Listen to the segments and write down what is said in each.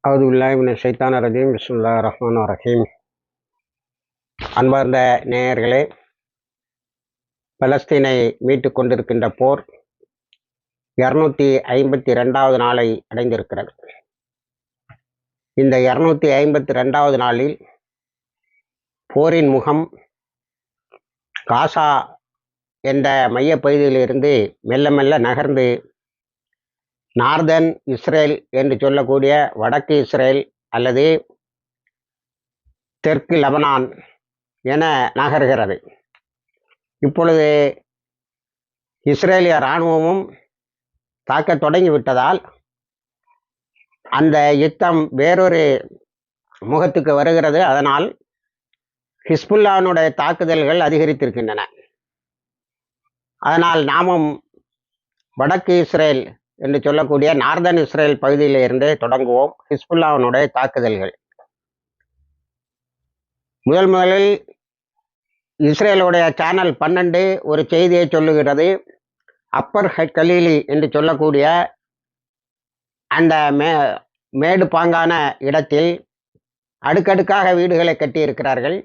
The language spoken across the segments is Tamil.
அவது உல்லாஹிமின் ரஜீம். பிஸ்முல்லா ரஹ்மான் ரஹீம். அன்பார்ந்த நேயர்களே பலஸ்தீனை மீட்டு கொண்டிருக்கின்ற போர் இரநூத்தி ஐம்பத்தி ரெண்டாவது நாளை அடைந்திருக்கிறது. இந்த இரநூத்தி ஐம்பத்தி ரெண்டாவது நாளில் போரின் முகம் காசா என்ற மையப்பகுதியிலிருந்து மெல்ல மெல்ல நகர்ந்து நார்தன் இஸ்ரேல் என்று சொல்லக்கூடிய வடக்கு இஸ்ரேல் அல்லது தெற்கு லெபனான் என நகர்கிறது. இப்பொழுது இஸ்ரேலிய இராணுவமும் தாக்க தொடங்கிவிட்டதால் அந்த யுத்தம் வேறொரு முகத்துக்கு வருகிறது. அதனால் ஹிஸ்புல்லானுடைய தாக்குதல்கள் அதிகரித்திருக்கின்றன. அதனால் நாமும் வடக்கு இஸ்ரேல் என்று சொல்லக்கூடிய நார்தன் இஸ்ரேல் பகுதியிலிருந்தே தொடங்குவோம். ஹிஸ்புல்லாவினுடைய தாக்குதல்கள். முதல் முதலில் இஸ்ரேலுடைய சேனல் பன்னெண்டு ஒரு செய்தியை சொல்லுகிறது. அப்பர் கலீலி என்று சொல்லக்கூடிய அந்த மே மேடு பாங்கான இடத்தில் அடுக்கடுக்காக வீடுகளை கட்டியிருக்கிறார்கள்.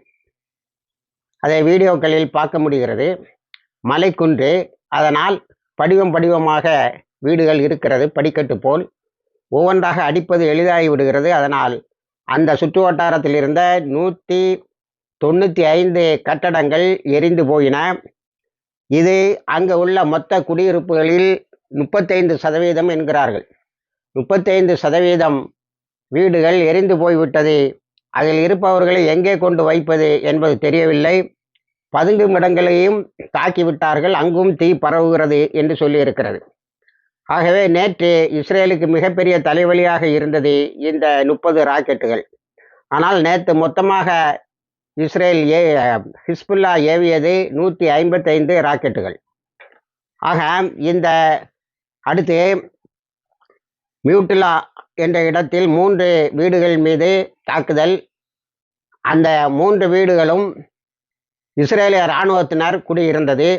அதை வீடியோக்களில் பார்க்க முடிகிறது. மலைக்குன்று அதனால் படிவம் படிவமாக வீடுகள் இருக்கிறது படிக்கட்டு போல். ஒவ்வொன்றாக அடிப்பது எளிதாகி விடுகிறது. அதனால் அந்த சுற்று வட்டாரத்தில் இருந்த நூற்றி தொண்ணூற்றி ஐந்து கட்டடங்கள் எரிந்து போயின. இது அங்கே உள்ள மொத்த குடியிருப்புகளில் முப்பத்தைந்து சதவீதம் என்கிறார்கள். முப்பத்தைந்து சதவீதம் வீடுகள் எரிந்து போய்விட்டது. அதில் இருப்பவர்களை எங்கே கொண்டு வைப்பது என்பது தெரியவில்லை. பதுங்கும் இடங்களையும் தாக்கிவிட்டார்கள். அங்கும் தீ பரவுகிறது என்று சொல்லியிருக்கிறது. ஆகவே நேற்று இஸ்ரேலுக்கு மிகப்பெரிய தலைவலியாக இருந்தது இந்த முப்பது ராக்கெட்டுகள். ஆனால் நேற்று மொத்தமாக இஸ்ரேல் ஏ ஹிஸ்புல்லா ஏவியது நூற்றி ஐம்பத்தைந்து ராக்கெட்டுகள். ஆக இந்த அடுத்து மியூட்டிலா என்ற இடத்தில் மூன்று வீடுகள் மீது தாக்குதல். அந்த மூன்று வீடுகளும் இஸ்ரேலிய இராணுவத்தினர் குடியிருந்தது.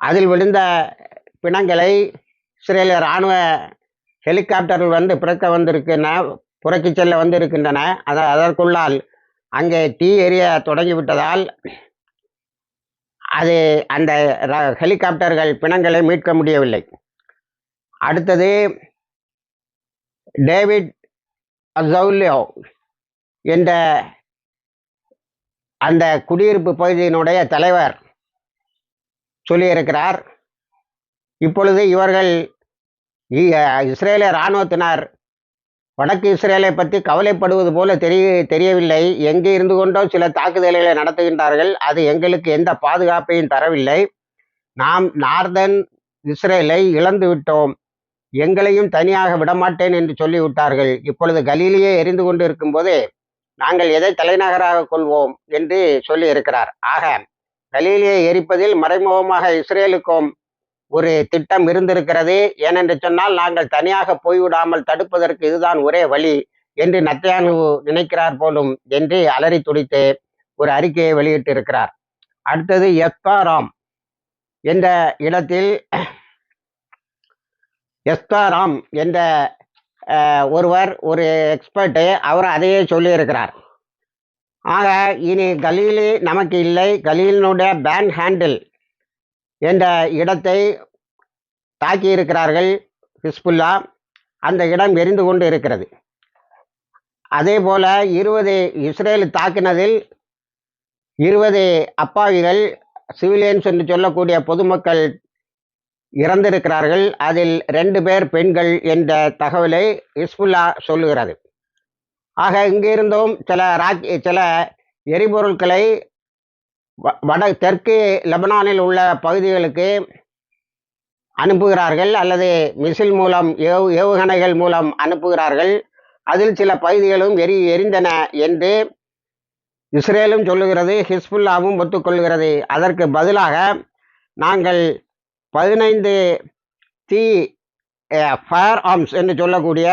அதில் விழுந்த பிணங்களை இஸ்ரேலிய இராணுவ ஹெலிகாப்டர்கள் வந்து பிறக்க வந்திருக்கின்றன புறக்கி செல்ல வந்திருக்கின்றன. அத அதற்குள்ளால் அங்கே தீ எரிய தொடங்கிவிட்டதால் அது அந்த ஹெலிகாப்டர்கள் பிணங்களை மீட்க முடியவில்லை. அடுத்தது டேவிட் அசௌலியோ என்ற அந்த குடியிருப்பு பகுதியினுடைய தலைவர் சொல்லியிருக்கிறார். இப்பொழுது இவர்கள் இஸ்ரேலிய இராணுவத்தினர் வடக்கு இஸ்ரேலை பற்றி கவலைப்படுவது போல தெரிய தெரியவில்லை. எங்கே இருந்து கொண்டோ சில தாக்குதல்களை நடத்துகின்றார்கள். அது எங்களுக்கு எந்த பாதுகாப்பையும் தரவில்லை. நாம் நார்தன் இஸ்ரேலை இழந்து விட்டோம். எங்களையும் தனியாக விடமாட்டேன் என்று சொல்லிவிட்டார்கள். இப்பொழுது கலீலியே எரிந்து கொண்டு இருக்கும்போது நாங்கள் எதை தலைநகராக கொள்வோம் என்று சொல்லி இருக்கிறார் ஆக கலீலியை எரிப்பதில் மறைமுகமாக இஸ்ரேலுக்கும் ஒரு திட்டம் இருந்திருக்கிறது ஏனென்று சொன்னால் நாங்கள் தனியாக போய்விடாமல் தடுப்பதற்கு இதுதான் ஒரே வழி என்று நத்தையானு நினைக்கிறார் போலும் என்று அலறி துடித்து ஒரு அறிக்கையை வெளியிட்டிருக்கிறார். அடுத்தது எஸ்தாராம் என்ற இடத்தில் எஸ்தாராம் என்ற ஒருவர் ஒரு எக்ஸ்பர்ட்டு அவர் அதையே சொல்லியிருக்கிறார். ஆக இனி கலீலி நமக்கு இல்லை. கலீலினுடைய பேன் ஹேண்டில் என்ற இடத்தை தாக்கியிருக்கிறார்கள் ஹிஸ்புல்லா. அந்த இடம் எரிந்து கொண்டு இருக்கிறது. அதே போல இருபது இஸ்ரேல் தாக்கினதில் இருபது அப்பாவிகள் சிவிலியன்ஸ் என்று சொல்லக்கூடிய பொதுமக்கள் இறந்திருக்கிறார்கள். அதில் ரெண்டு பேர் பெண்கள் என்ற தகவலை ஹிஸ்புல்லா சொல்லுகிறது. ஆக இங்கிருந்தும் சில ராக்கி சில எரிபொருட்களை வட தெற்கு லெபனானில் உள்ள பகுதிகளுக்கு அனுப்புகிறார்கள் அல்லது மிசில் மூலம் ஏவு ஏவுகணைகள் மூலம் அனுப்புகிறார்கள். அதில் சில பகுதிகளும் எரி எரிந்தன என்று இஸ்ரேலும் சொல்லுகிறது ஹிஸ்புல்லாவும் ஒத்துக்கொள்கிறது. அதற்கு பதிலாக நாங்கள் பதினைந்து தி ஃபயர் ஆர்ம்ஸ் என்று சொல்லக்கூடிய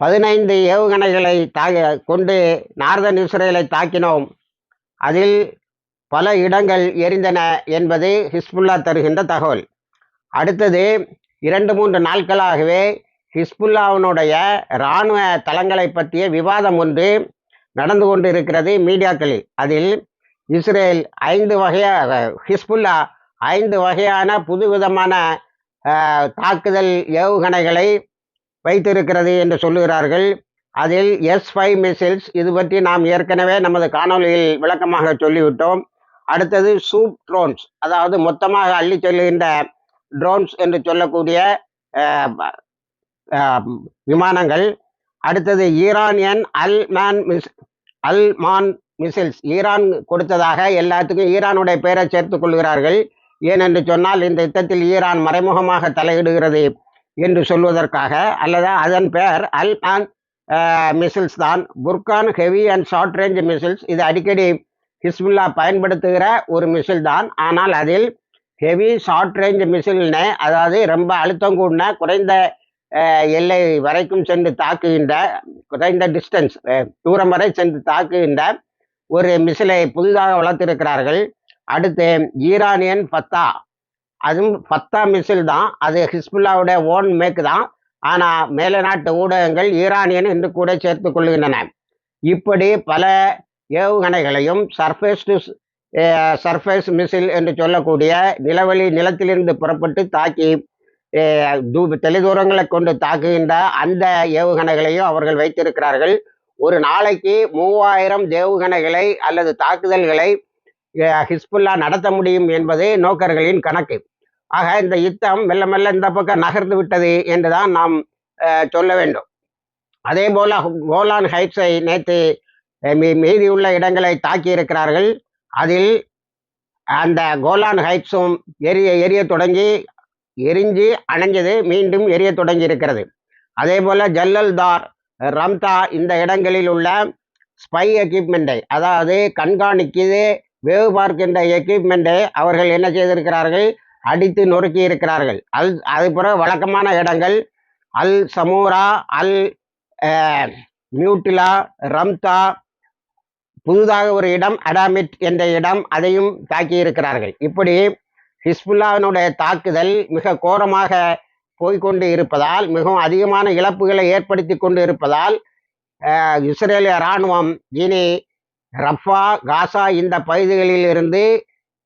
பதினைந்து ஏவுகணைகளை தா கொண்டு நார்தன் இஸ்ரேலை தாக்கினோம். அதில் பல இடங்கள் எரிந்தன என்பது ஹிஸ்புல்லா தருகின்ற தகவல். அடுத்தது இரண்டு மூன்று நாட்களாகவே ஹிஸ்புல்லாவினுடைய இராணுவ தளங்களை பற்றிய விவாதம் ஒன்று நடந்து கொண்டு இருக்கிறது மீடியாக்களில். அதில் இஸ்ரேல் ஐந்து வகையாக ஹிஸ்புல்லா ஐந்து வகையான புதுவிதமான தாக்குதல் ஏவுகணைகளை வைத்திருக்கிறது என்று சொல்லுகிறார்கள். அதில் எஸ் ஃபைவ் மிசில்ஸ் இது பற்றி நாம் ஏற்கனவே நமது காணொளியில் விளக்கமாக சொல்லிவிட்டோம். அடுத்தது சூப் ட்ரோன்ஸ் அதாவது மொத்தமாக அள்ளி செல்லுகின்ற ட்ரோன்ஸ் என்று சொல்லக்கூடிய விமானங்கள். அடுத்தது ஈரானியன் அல் மேன் மிஸ் அல் மான் ஈரான் கொடுத்ததாக எல்லாத்துக்கும் ஈரானுடைய பெயரை சேர்த்துக் கொள்கிறார்கள். ஏனென்று சொன்னால் இந்த யுத்தத்தில் ஈரான் மறைமுகமாக தலையிடுகிறது என்று சொல்வதற்காக அல்லது அதன் பெயர் அல் மேன் மிசில்ஸ் தான். Burkan heavy and short range missiles. இது அடிக்கடி ஹிஸ்புல்லா பயன்படுத்துகிற ஒரு மிசில் தான். ஆனால் அதில் ஹெவி ஷார்ட் ரேஞ்ச் மிசில்னு அதாவது ரொம்ப அழுத்தம் கூடின குறைந்த எல்லை வரைக்கும் சென்று தாக்குகின்ற குறைந்த டிஸ்டன்ஸ் தூரம் வரை சென்று தாக்குகின்ற ஒரு மிசிலை புதிதாக வளர்த்திருக்கிறார்கள். அடுத்து ஈரானியன் ஃபத்தா. அதுவும் ஃபத்தா மிசில் தான். அது ஹிஸ்புல்லாவுடைய ஓன் மேக் தான். ஆனால் மேல நாட்டு ஊடகங்கள் ஈரானியன் என்று கூட சேர்த்து கொள்கின்றன. இப்படி பல ஏவுகணைகளையும் சர்ஃபேஸ் டு சர்ஃபேஸ் மிசில் என்று சொல்லக்கூடிய நிலவழி நிலத்திலிருந்து புறப்பட்டு தாக்கி eh, தொலைதூரங்களை கொண்டு தாக்குகின்ற அந்த ஏவுகணைகளையும் அவர்கள் வைத்திருக்கிறார்கள். ஒரு நாளைக்கு மூவாயிரம் ஏவுகணைகளை அல்லது தாக்குதல்களை eh, ஹிஸ்புல்லா நடத்த முடியும் என்பதே நோக்கர்களின் கணக்கு. ஆக இந்த யுத்தம் மெல்ல மெல்ல இந்த பக்கம் நகர்ந்து விட்டது என்றுதான் நாம் eh, சொல்ல வேண்டும். அதே போல கோலான் ஹைட்ஸை நேற்று மீதியுள்ள இடங்களை தாக்கி இருக்கிறார்கள் அதில் அந்த கோலான் ஹைட்ஸும் எரிய எரிய தொடங்கி எரிஞ்சு அணைஞ்சது மீண்டும் எரிய தொடங்கி இருக்கிறது அதே போல ஜல்லல்தார் ரம்தா இந்த இடங்களில் உள்ள ஸ்பை எக்யூப்மெண்ட்டை அதாவது கண்காணிக்குது வேவு பார்க்கின்ற எக்யூப்மெண்ட்டை அவர்கள் என்ன செய்திருக்கிறார்கள்? அடித்து நொறுக்கி இருக்கிறார்கள் அல் அது பிறகு வழக்கமான இடங்கள் அல் சமூரா அல் மியூட்டிலா ரம்தா புதுதாக ஒரு இடம் அடாமிட் என்ற இடம் அதையும் தாக்கி இருக்கிறார்கள் இப்படி ஹிஸ்புல்லாவினுடைய தாக்குதல் மிக கோரமாக போய்க்கொண்டு இருப்பதால் மிகவும் அதிகமான இழப்புகளை ஏற்படுத்தி கொண்டு இருப்பதால் இஸ்ரேலிய இராணுவம் இனி ரஃபா காசா இந்த பகுதிகளில் இருந்து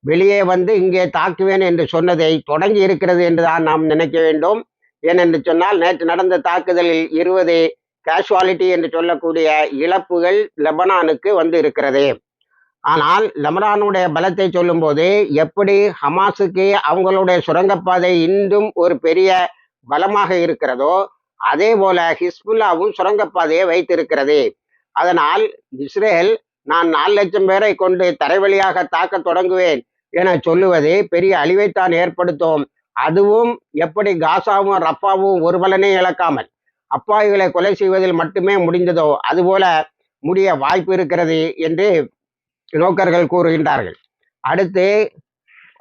வெளியே வந்து இங்கே தாக்குவேன் என்று சொன்னதை தொடங்கி இருக்கிறது என்றுதான் நாம் நினைக்க வேண்டும். ஏனென்று சொன்னால் நேற்று நடந்த தாக்குதலில் இருபது கேஷுவாலிட்டி என்று சொல்லக்கூடிய இழப்புகள் லெபனானுக்கு வந்து இருக்கிறது. ஆனால் லெபனானுடைய பலத்தை சொல்லும்போது எப்படி ஹமாஸுக்கு அவங்களுடைய சுரங்கப்பாதை இன்றும் ஒரு பெரிய பலமாக இருக்கிறதோ அதே போல ஹிஸ்புல்லாவும் சுரங்கப்பாதையை வைத்திருக்கிறது. அதனால் இஸ்ரேல் நான் நாலு லட்சம் பேரை கொண்டு தரைவழியாக தாக்க தொடங்குவேன் என சொல்லுவது பெரிய அழிவைத்தான் ஏற்படுத்தும். அதுவும் எப்படி காசாவும் ரப்பாவும் ஒரு பலனை இழக்காமல். அப்பாவிகளை கொலை செய்வதில் மட்டுமே முடிந்ததோ அதுபோல முடிய வாய்ப்பு இருக்கிறது என்று நோக்கர்கள் கூறுகின்றார்கள். அடுத்து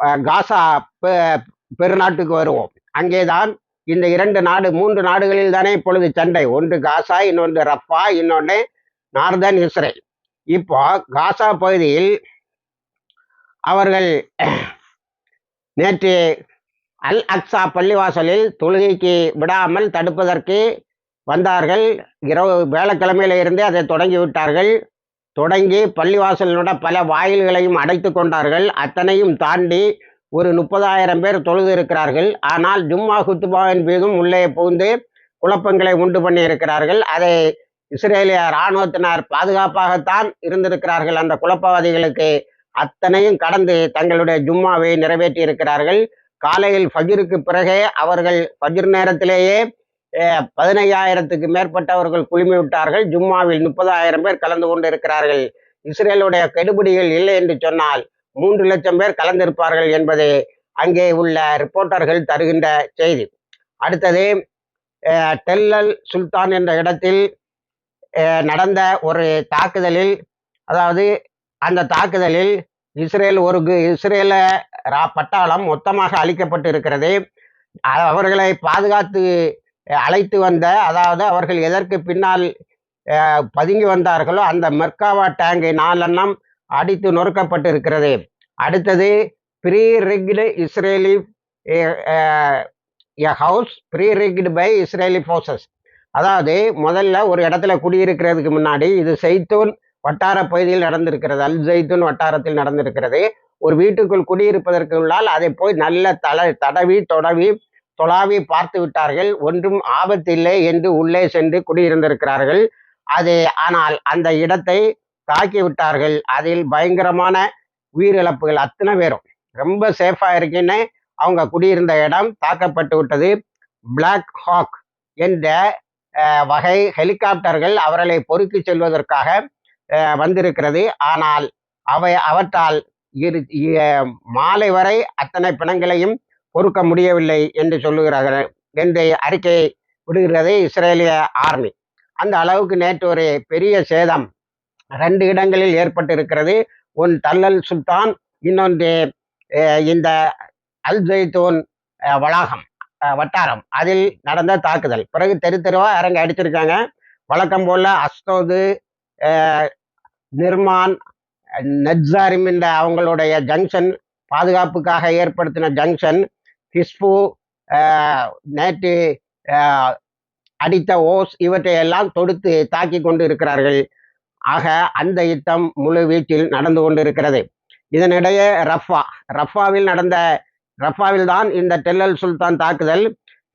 காசா பெ- பெருநாட்டுக்கு வருவோம். அங்கேதான் இந்த இரண்டு நாடு மூன்று நாடுகளில் தானே இப்பொழுது சண்டை. ஒன்று காசா இன்னொன்று ரஃபா இன்னொன்று நார்தன் இஸ்ரேல். இப்போ காசா பகுதியில் அவர்கள் நேற்று அல் அக்ஸா பள்ளிவாசலில் தொழுகைக்கு விடாமல் தடுப்பதற்கு வந்தார்கள். இரவு வேலைக்கிழமையில இருந்தே அதை தொடங்கி விட்டார்கள் தொடங்கி பள்ளிவாசலோட பல வாயில்களையும் அடைத்து கொண்டார்கள். அத்தனையும் தாண்டி ஒரு முப்பதாயிரம் பேர் தொழுது இருக்கிறார்கள். ஆனால் ஜும்மா குத்துபாவின் மீதும் உள்ளே புகுந்து குழப்பங்களை உண்டு பண்ணி இருக்கிறார்கள். அதை இஸ்ரேலிய இராணுவத்தினர் பாதுகாப்பாகத்தான் இருந்திருக்கிறார்கள். அந்த குழப்பவாதிகளுக்கு அத்தனையும் கடந்து தங்களுடைய ஜும்மாவை நிறைவேற்றி இருக்கிறார்கள். காலையில் ஃபஜிருக்கு பிறகே அவர்கள் ஃபஜிர் நேரத்திலேயே பதினையாயிரத்துக்கு மேற்பட்டவர்கள் குழுமி விட்டார்கள் ஜும்மாவில் முப்பதாயிரம் பேர் கலந்து கொண்டு இருக்கிறார்கள் இஸ்ரேலுடைய கெடுபிடிகள் இல்லை என்று சொன்னால் மூன்று லட்சம் பேர் கலந்திருப்பார்கள் என்பது அங்கே உள்ள ரிப்போர்ட்டர்கள் தருகின்ற செய்தி. அடுத்தது டெல்லல் சுல்தான் என்ற இடத்தில் நடந்த ஒரு தாக்குதலில் அதாவது அந்த தாக்குதலில் இஸ்ரேல் ஒரு இஸ்ரேல ரா- பட்டாளம் மொத்தமாக அழிக்கப்பட்டு இருக்கிறது அவர்களை பாதுகாத்து அழைத்து வந்த அதாவது அவர்கள் எதற்கு பின்னால் பதுங்கி வந்தார்களோ அந்த மெர்காவா டேங்கை நாலெண்ணம் அடித்து நொறுக்கப்பட்டு இருக்கிறது அடுத்தது pre rigged Israeli house pre rigged by Israeli forces. அதாவது முதல்ல ஒரு இடத்துல குடியிருக்கிறதுக்கு முன்னாடி இது செய்தூன் வட்டார பகுதியில் நடந்திருக்கிறது. அல் ஜெய்தூன் வட்டாரத்தில் நடந்திருக்கிறது. ஒரு வீட்டுக்குள் குடியிருப்பதற்கு உள்ளால் அதை போய் நல்ல தல தடவி தொடவி தொலாவி பார்த்து விட்டார்கள். ஒன்றும் ஆபத்தில்லை என்று உள்ளே சென்று குடியிருந்திருக்கிறார்கள். அது ஆனால் அந்த இடத்தை தாக்கி விட்டார்கள். அதில் பயங்கரமான உயிரிழப்புகள் அத்தனை பேரும். ரொம்ப சேஃபா இருக்குன்னு அவங்க குடியிருந்த இடம் தாக்கப்பட்டு விட்டது. பிளாக் ஹாக் என்ற வகை ஹெலிகாப்டர்கள் அவர்களை பொறுக்கி செல்வதற்காக வந்திருக்கிறது. ஆனால் அவை அவற்றால் இரு மாலை வரை அத்தனை பிணங்களையும் பொறுக்க முடியவில்லை என்று சொல்லுகிறார்கள் என்று அறிக்கை விடுகிறது இஸ்ரேலிய ஆர்மி. அந்த அளவுக்கு நேற்று ஒரு பெரிய சேதம் ரெண்டு இடங்களில் ஏற்பட்டிருக்கிறது. ஒன் தல்லல் சுல்தான் இன்னொன்று இந்த அல் ஜெய்தூன் வளாகம் வட்டாரம். அதில் நடந்த தாக்குதல். பிறகு தெரு தெருவாக இறங்க அடிச்சிருக்காங்க. வழக்கம் போல அஸ்தோது நிர்மான் நெட்ஸாரிம் என்ற அவங்களுடைய ஜங்ஷன் பாதுகாப்புக்காக ஏற்படுத்தின ஜங்ஷன் ஹிஸ்பு நேற்று uh, uh, அடித்த ஓஸ் இவற்றை எல்லாம் தொடுத்து தாக்கி கொண்டு இருக்கிறார்கள் ஆக அந்த யுத்தம் முழு வீச்சில் நடந்து கொண்டிருக்கிறது. இதனிடையே ரஃபா ரஃபாவில் நடந்த ரஃபாவில் தான் இந்த டெல்லல் சுல்தான் தாக்குதல்.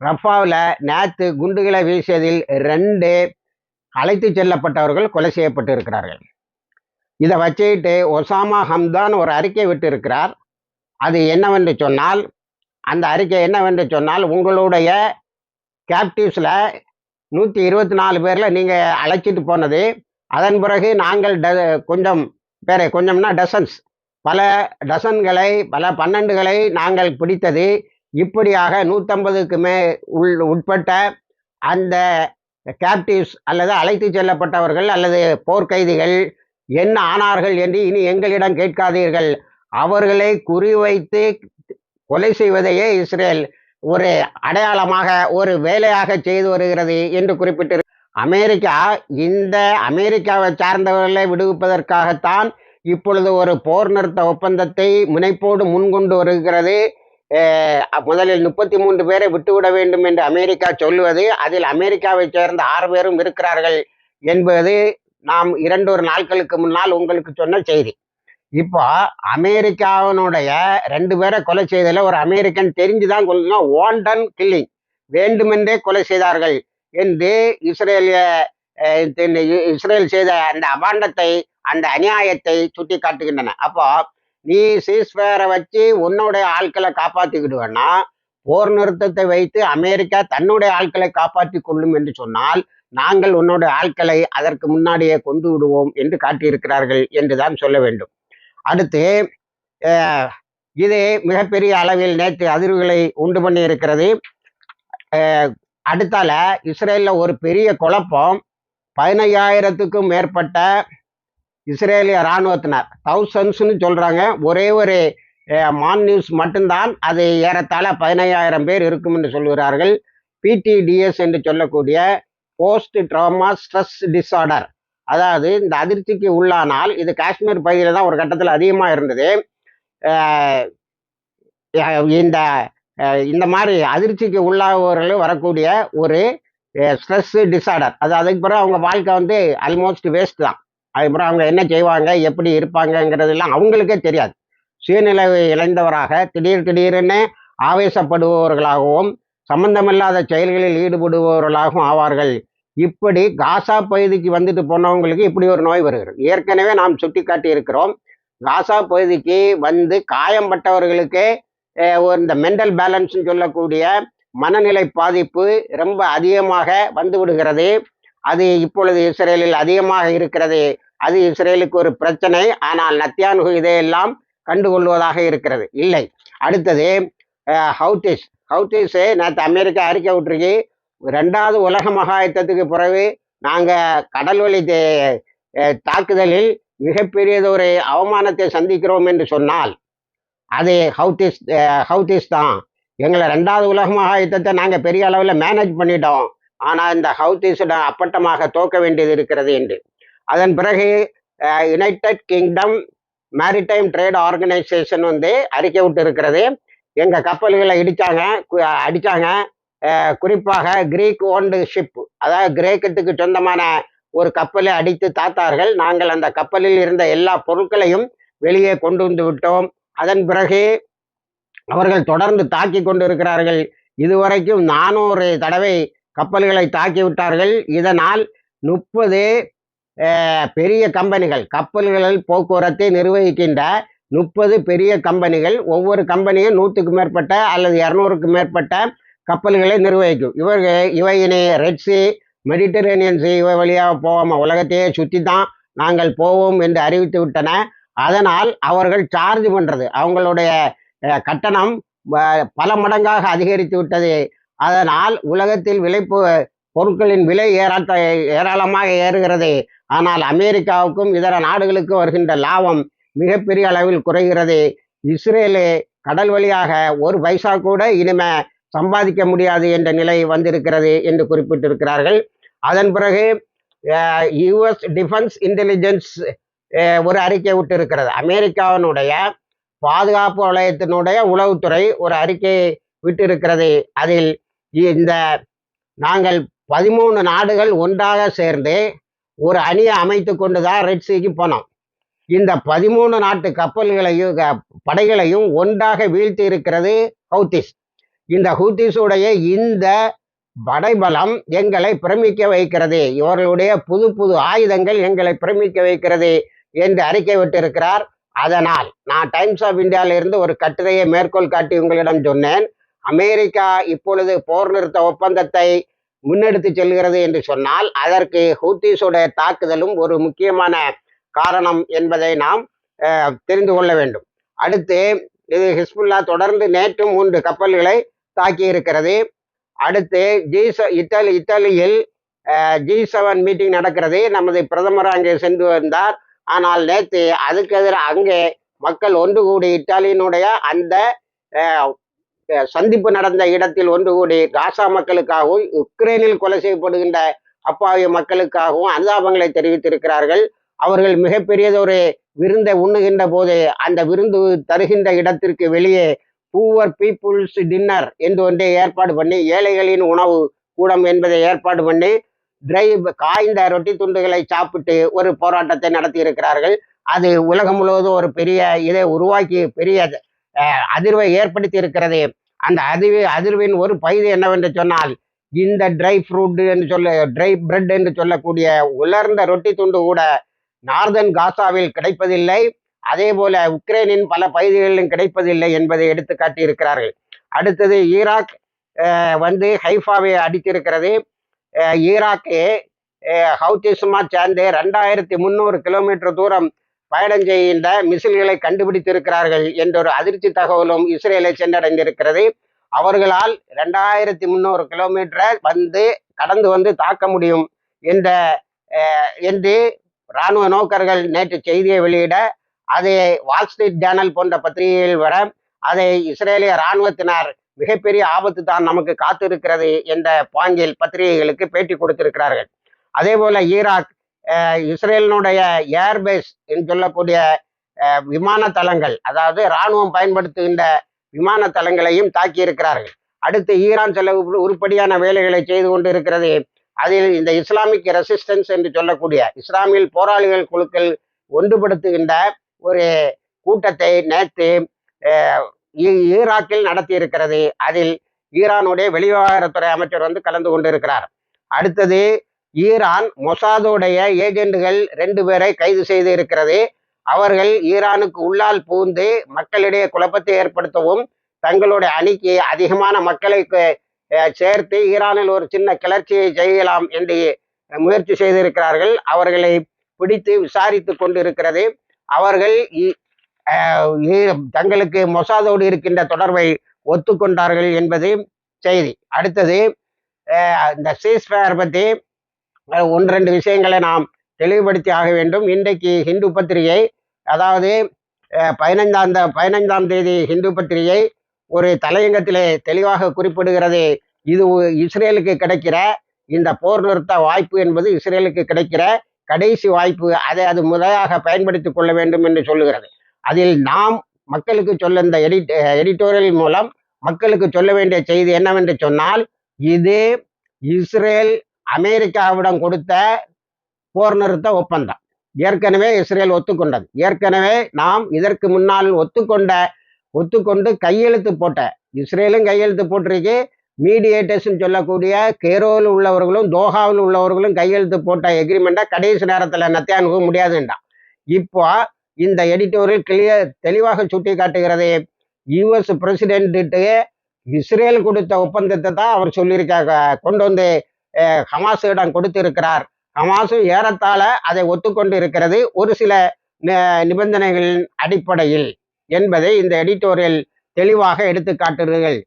ரஃபாவில் நேற்று குண்டுகளை வீசியதில் ரெண்டு அழைத்து செல்லப்பட்டவர்கள் கொலை செய்யப்பட்டு இருக்கிறார்கள் இதை வச்சுக்கிட்டு ஒசாமா ஹம்தான் ஒரு அறிக்கை விட்டு இருக்கிறார் அது என்னவென்று சொன்னால் அந்த அறிக்கை என்னவென்று சொன்னால் உங்களுடைய கேப்டிவ்ஸில் நூற்றி இருபத்தி நாலு பேரில் நீங்கள் அழைச்சிட்டு போனது. அதன் பிறகு நாங்கள் ட கொஞ்சம் பேரை கொஞ்சம்னா டசன்ஸ் பல டசன்களை பல பன்னெண்டுகளை நாங்கள் பிடித்தது. இப்படியாக நூற்றம்பதுக்கு மே உள் உட்பட்ட அந்த கேப்டிவ்ஸ் அல்லது அழைத்து செல்லப்பட்டவர்கள் அல்லது போர்க்கைதிகள் என்ன ஆனார்கள் என்று இனி எங்களிடம் கேட்காதீர்கள். அவர்களை குறிவைத்து கொலை செய்வதையே இஸ்ரேல் ஒரு அடையாளமாக ஒரு வேலையாக செய்து வருகிறது என்று குறிப்பிட்டு அமெரிக்கா இந்த அமெரிக்காவை சார்ந்தவர்களை விடுவிப்பதற்காகத்தான் இப்பொழுது ஒரு போர் நிறுத்த ஒப்பந்தத்தை முனைப்போடு முன்கொண்டு வருகிறது. முதலில் முப்பத்தி மூன்று பேரை விட்டுவிட வேண்டும் என்று அமெரிக்கா சொல்லுவது அதில் அமெரிக்காவை சேர்ந்த ஆறு பேரும் இருக்கிறார்கள் என்பது நாம் இரண்டு ஒரு நாட்களுக்கு முன்னால் உங்களுக்கு சொன்ன செய்தி. இப்போ அமெரிக்காவினுடைய ரெண்டு பேரை கொலை செய்ததில் ஒரு அமெரிக்கன் தெரிஞ்சுதான் கொல்லணும் ஓண்டன் கில்லிங் வேண்டுமென்றே கொலை செய்தார்கள் என்று இஸ்ரேலிய இஸ்ரேல் செய்த அந்த அபாண்டத்தை அந்த அநியாயத்தை சுட்டி காட்டுகின்றன அப்போ நீ சீஸ்வேரை வச்சு உன்னுடைய ஆட்களை காப்பாற்றிக்கிடுவேன்னா போர் நிறுத்தத்தை வைத்து அமெரிக்கா தன்னுடைய ஆட்களை காப்பாற்றி கொள்ளும் என்று சொன்னால் நாங்கள் உன்னுடைய ஆட்களை அதற்கு முன்னாடியே கொண்டு விடுவோம் என்று காட்டியிருக்கிறார்கள் என்றுதான் சொல்ல வேண்டும். அடுத்து இது மிகப்பெரிய அளவில் நேற்று அதிர்வுகளை உண்டு பண்ணி இருக்கிறது அடுத்தால இஸ்ரேலில் ஒரு பெரிய குழப்பம். பதினையாயிரத்துக்கும் மேற்பட்ட இஸ்ரேலிய இராணுவத்தினர் தௌசண்ட்ஸ்னு சொல்கிறாங்க ஒரே ஒரு மான் நியூஸ் மட்டும்தான் அது ஏறத்தாழ பதினையாயிரம் பேர் இருக்கும் என்று சொல்கிறார்கள் பிடிடிஎஸ் என்று சொல்லக்கூடிய போஸ்ட் ட்ராமா ஸ்ட்ரெஸ் டிஸார்டர் அதாவது இந்த அதிர்ச்சிக்கு உள்ளானால் இது காஷ்மீர் பகுதியில் தான் ஒரு கட்டத்தில் அதிகமாக இருந்தது. இந்த இந்த மாதிரி அதிர்ச்சிக்கு உள்ளாகவர்கள் வரக்கூடிய ஒரு ஸ்ட்ரெஸ் டிஸார்டர் அது அதுக்கு பிறகு அவங்க வாழ்க்கை வந்து ஆல்மோஸ்ட் வேஸ்ட் தான். அதுக்கப்புறம் அவங்க என்ன செய்வாங்க எப்படி இருப்பாங்கங்கிறதெல்லாம் அவங்களுக்கே தெரியாது. சுயநிலை இழந்தவராக திடீர் திடீர்னு ஆவேசப்படுபவர்களாகவும் சம்பந்தமில்லாத செயல்களில் ஈடுபடுபவர்களாகவும் ஆவார்கள். இப்படி காசா பகுதிக்கு வந்துட்டு போனவங்களுக்கு இப்படி ஒரு நோய் வருகிறது. ஏற்கனவே நாம் சுட்டி காட்டி இருக்கிறோம் காசா பகுதிக்கு வந்து காயம்பட்டவர்களுக்கு ஒரு இந்த மென்டல் பேலன்ஸ்னு சொல்லக்கூடிய மனநிலை பாதிப்பு ரொம்ப அதிகமாக வந்து விடுகிறது. அது இப்பொழுது இஸ்ரேலில் அதிகமாக இருக்கிறது. அது இஸ்ரேலுக்கு ஒரு பிரச்சனை. ஆனால் நத்தியானுகு இதையெல்லாம் கண்டுகொள்வதாக இருக்கிறது. இல்லை. அடுத்தது ஹவுட்டிஸ் ஹவுட்டிஸ் நேற்று அமெரிக்கா அறிக்கை விட்டுருக்கு. ரெண்டாவது உலக மகாயுத்தத்துக்கு பிறகு நாங்கள் கடல்வழி தே- தாக்குதலில் மிகப்பெரியதொரு அவமானத்தை சந்திக்கிறோம் என்று சொன்னால் அது ஹவுதிஸ் ஹவுதிஸ் தான். எங்களை ரெண்டாவது உலக மகாயுத்தத்தை நாங்கள் பெரிய அளவில் மேனேஜ் பண்ணிட்டோம். ஆனால் இந்த ஹவுதிஸுடன் அப்பட்டமாக தோக்க வேண்டியது இருக்கிறது என்று. அதன் பிறகு United Kingdom Maritime Trade Organisation வந்து அறிக்கை விட்டு இருக்கிறது எங்கள் கப்பல்களை இடித்தாங்க அடித்தாங்க குறிப்பாக கிரீக் ஓன்டு ஷிப் அதாவது கிரேக்கத்துக்கு சொந்தமான ஒரு கப்பலை அடித்து தாத்தார்கள். நாங்கள் அந்த கப்பலில் இருந்த எல்லா பொருட்களையும் வெளியே கொண்டு வந்து விட்டோம். அதன் பிறகு அவர்கள் தொடர்ந்து தாக்கி கொண்டு இருக்கிறார்கள் இதுவரைக்கும் நானூறு தடவை கப்பல்களை தாக்கி விட்டார்கள். இதனால் முப்பது பெரிய கம்பெனிகள் கப்பல்களில் போக்குவரத்தை நிர்வகிக்கின்ற முப்பது பெரிய கம்பெனிகள் ஒவ்வொரு கம்பெனியும் நூற்றுக்கு மேற்பட்ட அல்லது இரநூறுக்கு மேற்பட்ட கப்பல்களை நிர்வகிக்கும். இவர்கள் இவையினை ரெட்ஸி மெடிட்டரேனியன் சி இவை வழியாக போகாமல் உலகத்தையே சுற்றி தான் நாங்கள் போவோம் என்று அறிவித்து விட்டன. அதனால் அவர்கள் சார்ஜ் பண்ணுறது அவங்களுடைய கட்டணம் பல மடங்காக அதிகரித்து விட்டது. அதனால் உலகத்தில் விளைப்பு பொருட்களின் விலை ஏறாத்த ஏராளமாக ஏறுகிறது. ஆனால் அமெரிக்காவுக்கும் இதர நாடுகளுக்கும் வருகின்ற லாபம் மிகப்பெரிய அளவில் குறைகிறது. இஸ்ரேலு கடல் வழியாக ஒரு பைசா கூட இனிமே சம்பாதிக்க முடியாது என்ற நிலை வந்திருக்கிறது என்று குறிப்பிட்டிருக்கிறார்கள். அதன் பிறகு யுஎஸ் டிஃபென்ஸ் இன்டெலிஜென்ஸ் ஒரு அறிக்கை விட்டு இருக்கிறது அமெரிக்காவினுடைய பாதுகாப்பு வலயத்தினுடைய உளவுத்துறை ஒரு அறிக்கை விட்டிருக்கிறது. அதில் இந்த நாங்கள் பதிமூணு நாடுகள் ஒன்றாக சேர்ந்து ஒரு அணியை அமைத்து கொண்டு தான் ரெட் சீக்கு போனோம். இந்த பதிமூணு நாட்டு கப்பல்களையும் படைகளையும் ஒன்றாக வீழ்த்தி இருக்கிறது ஹவுத்திஸ். இந்த ஹூத்திஸுடைய இந்த படைபலம் எங்களை பிரமிக்க வைக்கிறது. இவர்களுடைய புது புது ஆயுதங்கள் எங்களை பிரமிக்க வைக்கிறது என்று அறிக்கை விட்டிருக்கிறார். அதனால் நான் டைம்ஸ் ஆஃப் இந்தியாவிலிருந்து ஒரு கட்டுரையை மேற்கோள் காட்டி உங்களிடம் சொன்னேன். அமெரிக்கா இப்பொழுது போர் நிறுத்த ஒப்பந்தத்தை முன்னெடுத்து செல்கிறது என்று சொன்னால் அதற்கு ஹூத்திஸுடைய தாக்குதலும் ஒரு முக்கியமான காரணம் என்பதை நாம் தெரிந்து கொள்ள வேண்டும். அடுத்து இது ஹிஸ்புல்லா தொடர்ந்து நேற்று மூன்று கப்பல்களை தாக்கி இருக்கிறது அடுத்து ஜி இத்தாலி இத்தாலியில் ஜி செவன் மீட்டிங் நடக்கிறது. நமது பிரதமர் அங்கே சென்று வந்தார். ஆனால் நேற்று அதுக்கு எதிராக அங்கே மக்கள் ஒன்று கூடி இத்தாலியினுடைய அந்த சந்திப்பு நடந்த இடத்தில் ஒன்று கூடி காசா மக்களுக்காகவும் உக்ரைனில் கொலை செய்யப்படுகின்ற அப்பாவிய மக்களுக்காகவும் அனுதாபங்களை தெரிவித்திருக்கிறார்கள். அவர்கள் மிகப்பெரியதொரு விருந்தை உண்ணுகின்ற போது அந்த விருந்து தருகின்ற இடத்திற்கு வெளியே பூவர் பீப்புள்ஸ் டின்னர் என்று ஒன்றை ஏற்பாடு பண்ணி ஏழைகளின் உணவு கூடம் என்பதை ஏற்பாடு பண்ணி ட்ரை காய்ந்த ரொட்டி துண்டுகளை சாப்பிட்டு ஒரு போராட்டத்தை நடத்தி இருக்கிறார்கள் அது உலகம் முழுவதும் ஒரு பெரிய இதை உருவாக்கி பெரிய அதிர்வை ஏற்படுத்தி இருக்கிறது அந்த அதிர்வு அதிர்வின் ஒரு பகுதி என்னவென்று சொன்னால் இந்த ட்ரை ஃப்ரூட் என்று சொல்ல ட்ரை பிரெட் என்று சொல்லக்கூடிய உலர்ந்த ரொட்டி துண்டு கூட நார்தன் காசாவில் கிடைப்பதில்லை. அதே போல உக்ரைனின் பல பகுதிகளிலும் கிடைப்பதில்லை என்பதை எடுத்து காட்டியிருக்கிறார்கள் அடுத்தது ஈராக் வந்து ஹைஃபாவை அடித்திருக்கிறது. ஈராக்கு ஹவுத்திசுமா சேர்ந்து ரெண்டாயிரத்தி முந்நூறு கிலோமீட்டர் தூரம் பயணம் செய்கின்ற மிசில்களை கண்டுபிடித்திருக்கிறார்கள் என்றொரு அதிர்ச்சி தகவலும் இஸ்ரேலை சென்றடைந்திருக்கிறது. அவர்களால் ரெண்டாயிரத்தி முந்நூறு கிலோமீட்டரை வந்து கடந்து வந்து தாக்க முடியும் என்ற என்று இராணுவ நோக்கர்கள் நேற்று செய்தியை வெளியிட அதை வால் ஸ்ட்ரீட் ஜேர்னல் போன்ற பத்திரிகைகள் வர அதை இஸ்ரேலிய இராணுவத்தினர் மிகப்பெரிய ஆபத்து தான் நமக்கு காத்திருக்கிறது என்ற பாங்கில் பத்திரிகைகளுக்கு பேட்டி கொடுத்திருக்கிறார்கள். அதே போல ஈராக் இஸ்ரேலினுடைய ஏர்பேஸ் என்று சொல்லக்கூடிய விமான தளங்கள் அதாவது இராணுவம் பயன்படுத்துகின்ற விமான தளங்களையும் தாக்கி இருக்கிறார்கள் அடுத்து ஈரான் சில உருப்படியான வேலைகளை செய்து கொண்டு இருக்கிறது அதில் இந்த இஸ்லாமிக் ரெசிஸ்டன்ஸ் என்று சொல்லக்கூடிய இஸ்லாமியில் போராளிகள் குழுக்கள் ஒன்றுபடுத்துகின்ற ஒரு கூட்டத்தை நேற்று ஈராக்கில் நடத்தி இருக்கிறது அதில் ஈரானுடைய வெளிவிவகாரத்துறை அமைச்சர் வந்து கலந்து கொண்டிருக்கிறார். அடுத்தது ஈரான் மொசாதுடைய ஏஜென்ட்கள் ரெண்டு பேரை கைது செய்து இருக்கிறது அவர்கள் ஈரானுக்கு உள்ளால் பூந்து மக்களிடையே குழப்பத்தை ஏற்படுத்தவும் தங்களுடைய அணிக்கு அதிகமான மக்களை சேர்த்து ஈரானில் ஒரு சின்ன கிளர்ச்சியை செய்யலாம் என்று முயற்சி செய்திருக்கிறார்கள். அவர்களை பிடித்து விசாரித்து கொண்டிருக்கிறது. அவர்கள் தங்களுக்கு மொசாதோடு இருக்கின்ற தொடர்பை ஒத்துக்கொண்டார்கள் என்பது செய்தி. அடுத்தது இந்த சீஸ்ஃபயர் பற்றி ஒன்று ரெண்டு விஷயங்களை நாம் தெளிவுபடுத்தி ஆக வேண்டும். இன்றைக்கு ஹிந்து பத்திரிகை அதாவது பதினைந்தாம் பதினைந்தாம் தேதி ஹிந்து பத்திரிகை ஒரு தலையங்கத்திலே தெளிவாக குறிப்பிடுகிறது. இது இஸ்ரேலுக்கு கிடைக்கிற இந்த போர் நிறுத்த வாய்ப்பு என்பது இஸ்ரேலுக்கு கிடைக்கிற கடைசி வாய்ப்பு அதை அது முறையாக பயன்படுத்திக் கொள்ள வேண்டும் என்று சொல்லுகிறது. அதில் நாம் மக்களுக்கு சொல்ல இந்த எடிட் எடிட்டோரியல் மூலம் மக்களுக்கு சொல்ல வேண்டிய செய்தி என்னவென்று சொன்னால் இது இஸ்ரேல் அமெரிக்காவிடம் கொடுத்த போர் நிறுத்த ஒப்பந்தம். ஏற்கனவே இஸ்ரேல் ஒத்துக்கொண்டது. ஏற்கனவே நாம் இதற்கு முன்னால் ஒத்துக்கொண்ட ஒத்துக்கொண்டு கையெழுத்து போட்ட இஸ்ரேலும் கையெழுத்து போட்டிருக்கு மீடியேட்டர்ஸ்ன்னு சொல்லக்கூடிய கேரோவில் உள்ளவர்களும் தோஹாவில் உள்ளவர்களும் கையெழுத்து போட்ட எக்ரிமெண்ட்டை கடைசி நேரத்தில் நத்தியானுக முடியாதுன்றான். இப்போ இந்த எடிட்டோரியல் கிளியர் தெளிவாக சுட்டி காட்டுகிறது யுஎஸ் பிரசிடென்ட்டு இஸ்ரேல் கொடுத்த ஒப்பந்தத்தை தான் அவர் சொல்லியிருக்காங்க கொண்டு வந்து ஹமாஸிடம் கொடுத்திருக்கிறார். ஹமாஸும் ஏறத்தாழ அதை ஒத்துக்கொண்டு இருக்கிறது ஒரு சில நிபந்தனைகளின் அடிப்படையில் என்பதை இந்த எடிட்டோரியல் தெளிவாக எடுத்து காட்டுறீர்கள்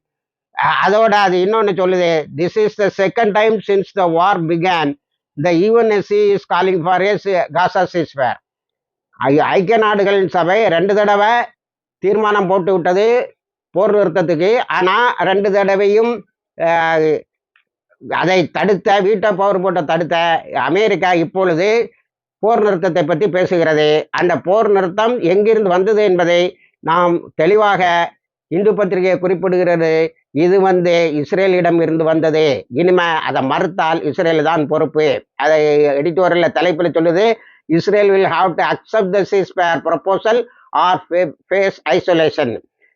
அதோட அது இன்னொன்று சொல்லுது. This is the second time since the war began the UNSC is calling for as Gaza ceasefire ஐக்கிய நாடுகளின் சபை ரெண்டு தடவை தீர்மானம் போட்டு விட்டது போர் நிறுத்தத்துக்கு. ஆனால் ரெண்டு தடவையும் அதை தடுத்த வீட்டோ பவர் போட்ட தடுத்த அமெரிக்கா இப்பொழுது போர் நிறுத்தத்தை பற்றி பேசுகிறது. அந்த போர் நிறுத்தம் எங்கிருந்து வந்தது என்பதை நாம் தெளிவாக இந்து பத்திரிகை குறிப்பிடுகிறது. இது வந்து இஸ்ரேலிடம் இருந்து வந்தது. இனிமே அதை மறுத்தால் இஸ்ரேல் தான் பொறுப்பு. அதை எடிட்டோரியல் தலைப்பில் சொல்லுது Israel will have to accept the ceasefire proposal or face isolation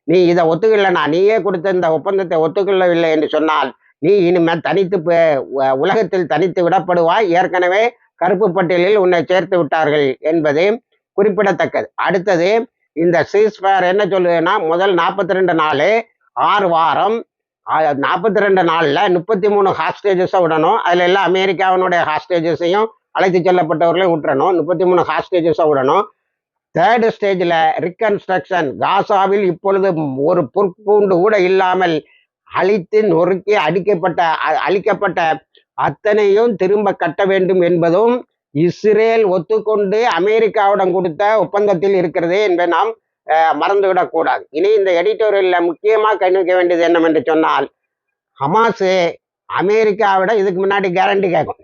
நீ இதை ஒத்துக்கலைனா நீயே கொடுத்த இந்த ஒப்பந்தத்தை ஒத்துக்கொள்ளவில்லை என்று சொன்னால் நீ இனிமேல் தனித்து உலகத்தில் தனித்து விடப்படுவாய். ஏற்கனவே கருப்பு பட்டியலில் உன்னை சேர்த்து விட்டார்கள் என்பது குறிப்பிடத்தக்கது. அடுத்தது இந்த சீஸ்ஃபயர் என்ன சொல்லுதுன்னா முதல் நாற்பத்தி ரெண்டு நாள் ஆறு வாரம் நாற்பத்தி ரெண்டு நாளில் முப்பத்தி மூணு ஹாஸ்டேஜஸை விடணும். அதில் எல்லாம் அமெரிக்காவினுடைய ஹாஸ்டேஜஸையும் அழைத்து செல்லப்பட்டவர்களையும் விட்டுறணும் முப்பத்தி மூணு ஹாஸ்டேஜஸை விடணும். தேர்டு ஸ்டேஜில் ரிகன்ஸ்ட்ரக்ஷன் காசாவில் இப்பொழுது ஒரு பொற்பூண்டு கூட இல்லாமல் அழித்து நொறுக்கி அடிக்கப்பட்ட அழிக்கப்பட்ட அத்தனையும் திரும்ப கட்ட வேண்டும் என்பதும் இஸ்ரேல் ஒத்துக்கொண்டு அமெரிக்காவிடம் கொடுத்த ஒப்பந்தத்தில் இருக்கிறது என்பதை நாம் மறந்துவிடக்கூடாது இனி இந்த எடிட்டோரியலில் முக்கியமாக கணிக்க வேண்டியது என்னவென்று சொன்னால் ஹமாஸு அமெரிக்காவிட இதுக்கு முன்னாடி கேரண்டி கேட்கும்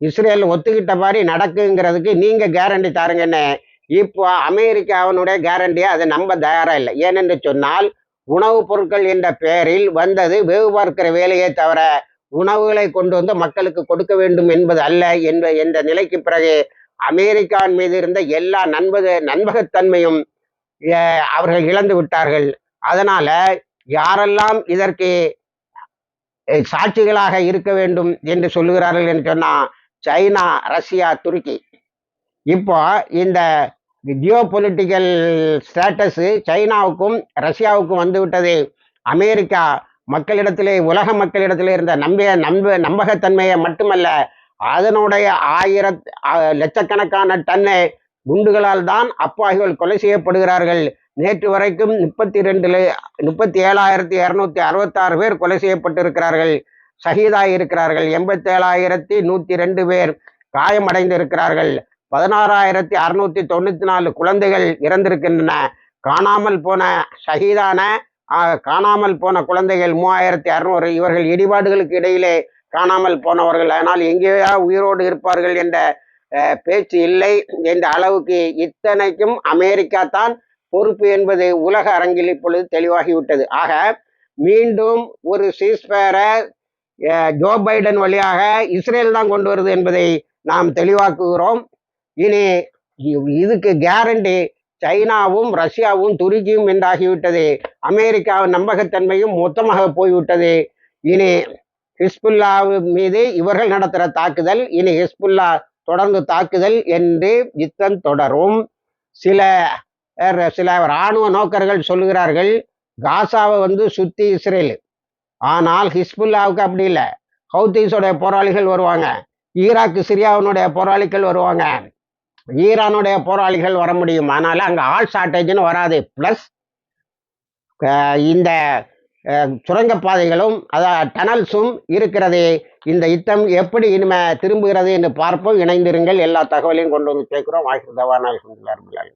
இஸ்ரேல் ஒத்துக்கிட்ட மாதிரி நடக்குங்கிறதுக்கு நீங்கள் கேரண்டி தாருங்கன்னு இப்போ அமெரிக்காவினுடைய கேரண்டியை அதை நம்ப தயாராக இல்லை. ஏனென்று சொன்னால் உணவுப் பொருட்கள் என்ற பெயரில் வந்தது வேவு பார்க்கிற வேலையை தவிர உணவுகளை கொண்டு வந்து மக்களுக்கு கொடுக்க வேண்டும் என்பது அல்ல என்ப என்ற நிலைக்கு பிறகு அமெரிக்காவின் மீது இருந்த எல்லா நண்பக நண்பகத்தன்மையும் அவர்கள் இழந்து விட்டார்கள். அதனால யாரெல்லாம் இதற்கு சாட்சிகளாக இருக்க வேண்டும் என்று சொல்லுகிறார்கள் என்று சொன்னா சைனா ரஷ்யா துருக்கி. இப்போ இந்த ஜியோ பொலிட்டிக்கல் ஸ்டேட்டஸு சைனாவுக்கும் ரஷ்யாவுக்கும் வந்துவிட்டது அமெரிக்கா மக்களிடத்திலே உலக மக்களிடத்திலே இருந்த நம்பிய நம்ப நம்பகத்தன்மையை மட்டுமல்ல அதனுடைய ஆயிரத் லட்சக்கணக்கான டன்னு குண்டுகளால் தான் அப்பாவிகள் கொலை செய்யப்படுகிறார்கள். நேற்று வரைக்கும் முப்பத்தி ரெண்டுல முப்பத்தி ஏழாயிரத்தி இரநூத்தி அறுபத்தாறு பேர் கொலை செய்யப்பட்டிருக்கிறார்கள். ஷஹீதாகி இருக்கிறார்கள். எண்பத்தேழாயிரத்தி நூற்றி ரெண்டு பேர் காயமடைந்து இருக்கிறார்கள் பதினாறாயிரத்தி அறுநூத்தி தொண்ணூத்தி நாலு குழந்தைகள் இறந்திருக்கின்றன. காணாமல் போன ஷஹீதான காணாமல் போன குழந்தைகள் மூவாயிரத்தி அறுநூறு. இவர்கள் இடிபாடுகளுக்கு இடையிலே காணாமல் போனவர்கள். ஆனால் எங்கேயா உயிரோடு இருப்பார்கள் என்ற பேச்சு இல்லை என்ற அளவுக்கு இத்தனைக்கும் அமெரிக்கா தான் பொறுப்பு என்பது உலக அரங்கில் இப்பொழுது தெளிவாகிவிட்டது. ஆக மீண்டும் ஒரு சீஸ்பேரை ஜோ பைடன் வழியாக இஸ்ரேல் தான் கொண்டு வருது என்பதை நாம் தெளிவாக்குகிறோம். இனி இதுக்கு கேரண்டி சைனாவும் ரஷ்யாவும் துருக்கியும் என்றாகிவிட்டது. அமெரிக்காவின் நம்பகத்தன்மையும் மொத்தமாக போய்விட்டது. இனி ஹிஸ்புல்லா மீது இவர்கள் நடத்துகிற தாக்குதல் இனி ஹிஸ்புல்லா தொடர்ந்து தாக்குதல் என்று யுத்தம் தொடரும். சில சில இராணுவ நோக்கர்கள் சொல்கிறார்கள் காசாவை வந்து சுத்தி இஸ்ரேல். ஆனால் ஹிஸ்புல்லாவுக்கு அப்படி இல்லை. ஹவுத்தீஸோடைய போராளிகள் வருவாங்க. ஈராக் சிரியாவினுடைய போராளிகள் வருவாங்க. ஈரானுடைய போராளிகள் வர முடியும். ஆனால் அங்கே ஆள் ஷார்ட்டேஜ்னு வராது. ப்ளஸ் இந்த சுரங்கப்பாதைகளும் அதாவது டனல்ஸும் இருக்கிறது. இந்த யுத்தம் எப்படி இனிமே திரும்புகிறது என்று பார்ப்போம். இணைந்திருங்கள். எல்லா தகவலையும் கொண்டு வந்து கேட்குறோம் வாய்ப்பு தவானால்